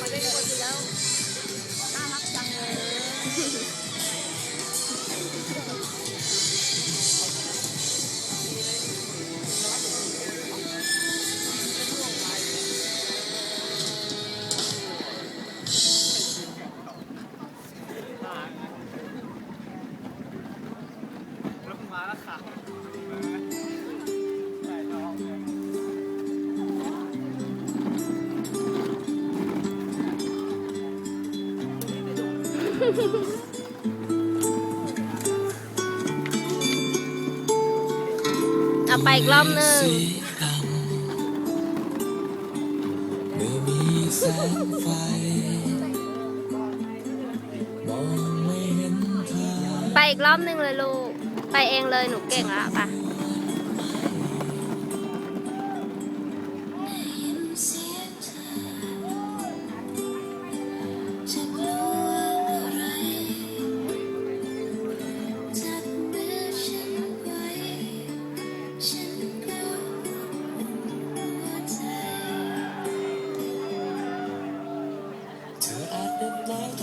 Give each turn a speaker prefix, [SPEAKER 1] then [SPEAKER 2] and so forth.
[SPEAKER 1] มาเล่นคนที่วน่า
[SPEAKER 2] รักจังเลยมาแล้วค่ะ
[SPEAKER 1] เอาไปอีกรอบหนึ่งสี
[SPEAKER 3] ดำไม่มีแสงไฟ มองไม่เห็นทาง ไป
[SPEAKER 1] อีกรอบหนึ่งเลยลูก ไปเองเลยหนูเก่งแล้วปะ
[SPEAKER 3] look like